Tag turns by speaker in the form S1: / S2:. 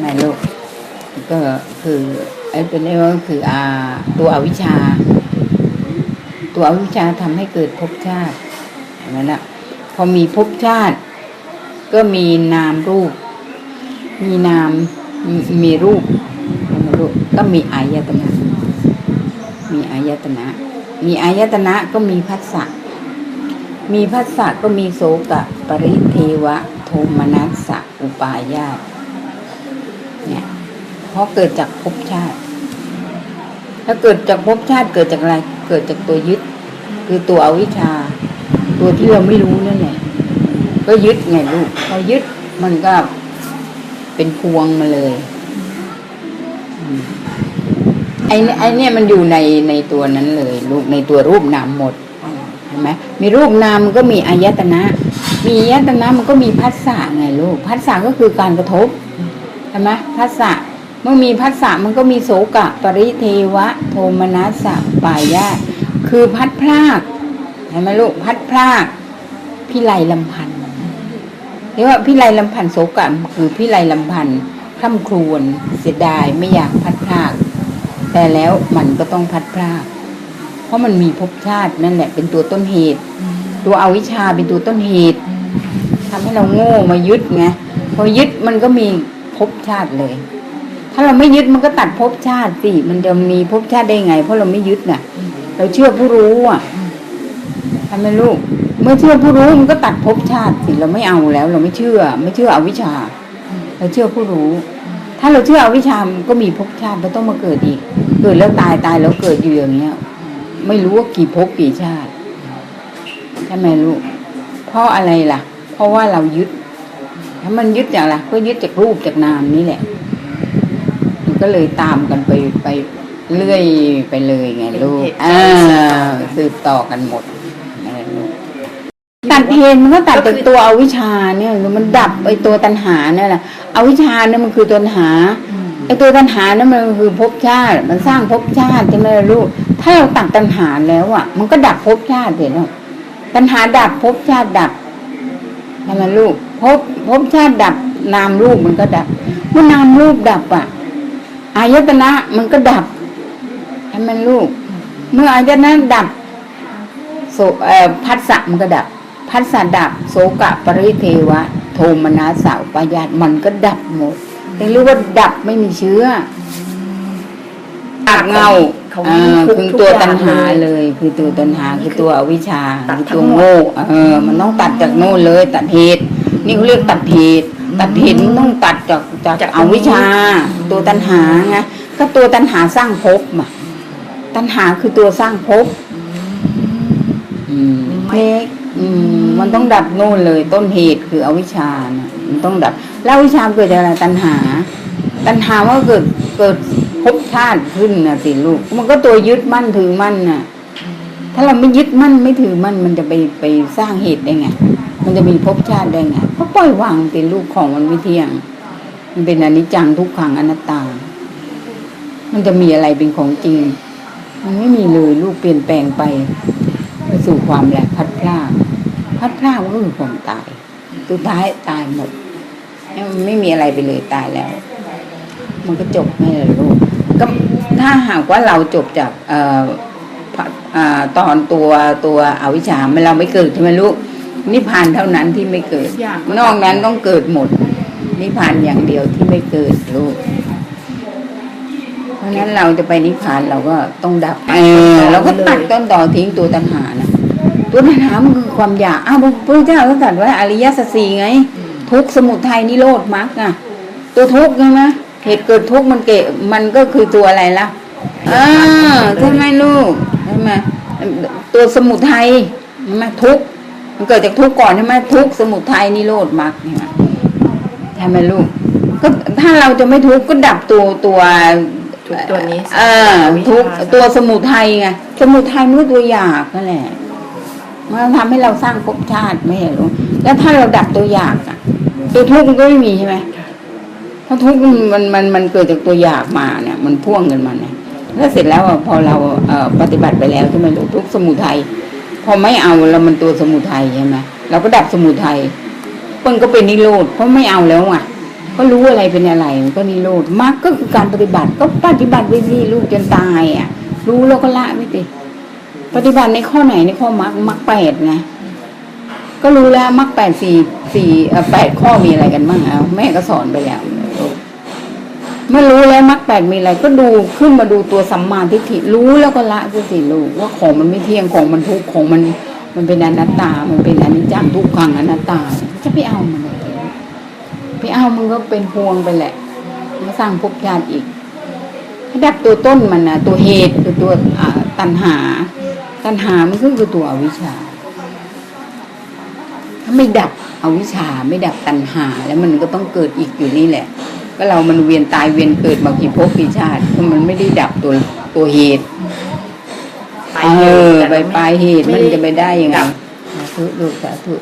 S1: ไหนลูกก็คือไอ้เป็นไอ้ก็คืออาตัวอวิชชา ตัวอวิชชาทำให้เกิดภพชาติเห็นไหมล่ะพอมีภพชาติ ก็มีนามรูป มีนามมีมีรูปเห็นไหมลูกก็มีอายตนะมีอายตนะ มีอายตนะก็มีพัสสะมีพัสสะก็มีโสกะ ปริเทวะ โทมนัสสะอุปายาต เนี่ยเพราะเกิดจากภพชาติ ถ้าเกิดจากภพชาติเกิดจากอะไร เกิดจากตัวยึด คือตัวอวิชชา ตัวที่เราไม่รู้นั่นแหละก็ยึดไงลูกพอยึดมันก็เป็นพวงมาเลยไอ้ไอ้เนี่ยมันอยู่ในในตัวนั้นเลย ลูกในตัวรูปนามหมดเห็นไหมมีรูปนามมันก็มีอายตนะ มีอายตนะมันก็มีพัสสะไงลูกพัสสะก็คือการกระทบ ใช่ไหมพัสสะเมื่อมีพัสสะมันก็มีโสกะ ปริเทวะ โทมนัสสะปายาคือพัดพรากเห็นไหมลูกพัดพรากพิไลลำพันธ์เรียกว่าพิไลลำพันธ์โสกะคือพิไลลำพันธ์คร่ำครวญเสียดายไม่อยากพัดพรากแต่แล้วมันก็ต้องพัดพรากเพราะมันมีภพชาตินั่นแหละ เป็นตัวต้นเหตุ ตัวอวิชชาเป็นตัวต้นเหตุทำให้เราโง่มายึดไงพอยึดมันก็มี ภพชาติเลย ถ้าเราไม่ยึดมันก็ตัดภพชาติสิมันจะมีภพชาติได้ไง เพราะเราไม่ยึดน่ะ เราเชื่อผู้รู้อะทำไมลูก เมื่อเชื่อผู้รู้มันก็ตัดภพชาติสิเราไม่เอาแล้ว เราไม่เชื่อ ไม่เชื่ออวิชชา เราเชื่อผู้รู้ ถ้าเราเชื่ออวิชชามันก็มีภพชาติมันต้องมาเกิดอีก เกิดแล้วตายตายแล้วเกิดอยู่อย่างเงี้ย ไม่รู้ว่ากี่ภพกี่ชาติใช่ไหมลูกเพราะอะไรล่ะ เพราะว่าเรายึด ถ้ามันยึดจากอะไรก็ยึดจากรูปจากนามนี่แหละ มันก็เลยตามกันไปไปเรื่อยไปเลยไงลูก
S2: เป็นเหตุ
S1: อ่า
S2: การณ์
S1: สืบต่อกันหมดอะไรลูกตัดเหตุมันก็ตัดจากตัวอวิชชาเนี่ยมันดับไอ้ตัวตัณหาเนี่ยแหละอวิชชาเนี่ยมันคือตัวตัณหาไอ้ตัวตัณหานั่นมันคือภพชาติ มันสร้างภพชาติใช่ไหมล่ะลูกถ้าเราตัดตัณหาแล้วอะ มันก็ดับภพชาติเห็นไหมตัณหาดับภพชาติดับ ใช่ไหมลูกพภพบชาติดับนามรูปมันก็ดับเมื่อนามรูปดับอะอายตนะมันก็ดับใช่ไหมลูก เมื่ออายตนะดับโสเอ่อพัสสะมันก็ดับพัสสะดับโสกะปริเทวะ โทมนัสาวปายาตมันก็ดับหมดเรียกว่าดับไม่มีเชื้อดับเงา
S2: ขา
S1: อ่า
S2: ทุก
S1: คือ
S2: ทุก
S1: ตัว
S2: อย่าง
S1: ตัณหา
S2: เลย
S1: เลย คือตัวตัณหาคือตัวอวิชชา
S2: ตัด
S1: คือ
S2: ทั้
S1: ตัว
S2: งหมด
S1: โง่เออ มันต้องตัดจากโน่นเลย ตัดเหตุนี่เขาเรียกตัดเหตุตัดเหตุมันต้องตัดจากจาก
S2: จาก
S1: อวิชชา ตัวตัณหาไงก็ตัวตัณหาสร้างภพมาตัณหาคือตัวสร้างภพอืม
S2: ไม่
S1: เล็กอืมมันต้องดับโน่นเลย ต้นเหตุคืออวิชชานะมันต้องดับ แล้วอวิชชาเกิดจากอะไรตัณหา ตัณหาว่าเกิดเกิด ภพชาติขึ้นนะสิลูก มันก็ตัวยึดมั่นถือมั่นน่ะ ถ้าเราไม่ยึดมั่นไม่ถือมั่นมันจะไปไปสร้างเหตุได้ไง มันจะมีภพชาติได้ไงก็ปล่อยวางเป็นลูกของมันไม่เที่ยง มันเป็นอนิจจังทุกขังอนัตตา มันจะมีอะไรเป็นของจริง มันไม่มีเลยลูกเปลี่ยนแปลงไปไปสู่ความแหละพัดพลาดพัดพลาดก็คือความตายสุดท้ายตายหมด ไม่มีอะไรไปเลยตายแล้ว มันก็จบไม่เลยลูก ก็ถ้าหากว่าเราจบจากเอ่อพะอ่าตอนตัวตัวอวิชชามันเราไม่เกิดใช่ไหมลูกนิพพานเท่านั้นที่ไม่เกิด
S2: อย่าง
S1: นอกนั้นต้องเกิดหมด นิพพานอย่างเดียวที่ไม่เกิดลูก เพราะฉะนั้นเราจะไปนิพพานเราก็ต้องดับเออเราก็ตัดต้นต่อทิ้งตัวตัณหานะตัวตัณหามันคือความอยากอ้าวพระพุทธเจ้าก็ตรัสว่าอริยสัจสี่ไง ทุกข์สมุทัยนิโรธมรรคอะตัวทุกข์ใช่ไหม เหตุเกิดทุกข์มันเกะมันก็คือตัวอะไรล่ะอ่าใช่ไหมลูกใช่ไหมตัวสมุทัยใช่ไหมทุกข์มันเกิดจากทุกข์ก่อนใช่ไหมทุกข์สมุทัยนิโรธมรรคใช่ไหมใช่ไหมลูก ก็ถ้าเราจะไม่ทุกข์ก็ดับตัวตัว
S2: ทุกตัวนี้
S1: เออทุกข์ตัวสมุทัยไงสมุทัยมันก็ตัวอยากนั่นแหละมันทำให้เราสร้างภพชาติไม่เห็นหรอแล้วถ้าเราดับตัวอยากอะตัวทุกข์มันก็ไม่มีใช่ไหม ถ้าทุกมันมันมันเกิดจากตัวอยากมาเนี่ย มันพ่วงกันมาเนี่ยแล้วเสร็จแล้วพอเราเอ่อปฏิบัติไปแล้วใช่ไหมลูกทุกสมุทัยพอไม่เอาแล้วมันตัวสมุทัยใช่ไหมเราก็ดับสมุทัยมันก็เป็นนิโรธเพราะไม่เอาแล้วอะก็รู้อะไรเป็นอะไรมันก็นิโรธมรรคก็คือการปฏิบัติก็ปฏิบัติไปสิลูกจนตายอะ รู้แล้วก็ละไม่ติปฏิบัติในข้อไหนในข้อมรรคมรรคแปดไงก็รู้แล้วมรรคแปดสี่สี่แปดข้อมีอะไรกันบ้างเอาแม่ก็สอนไปแล้ว เมื่อรู้แล้วมรรคแปดมีอะไรก็ดูขึ้นมาดูตัวสัมมาทิฏฐิรู้แล้วก็ละสิสิลูกว่าของมันไม่เที่ยงของมันทุกของมันมันเป็นอนัตตา มันเป็นอนิจจังทุกขังอนัตตาจะไปเอามันไปเอามันก็เป็นพวงไปแหละมาสร้างภพชาติอีกให้ดับตัวต้นมันนะตัวเหตุคือตัวตัณหา ตัณหามันก็คือตัวอวิชชา ถ้าไม่ดับอวิชชาไม่ดับตัณหา แล้วมันก็ต้องเกิดอีกอยู่นี่แหละ ก็เรามันเวียนตายเวียนเกิดมากี่ภพกี่ชาติก็มันไม่ได้ดับตัวตัวเหตุ
S2: ไป
S1: เอ
S2: อยู่
S1: อ
S2: แต่
S1: ไป
S2: ไม่
S1: ปลายเหตุมันจะไปได้ยังไง
S2: ดับ
S1: สาธุลูกสาธุ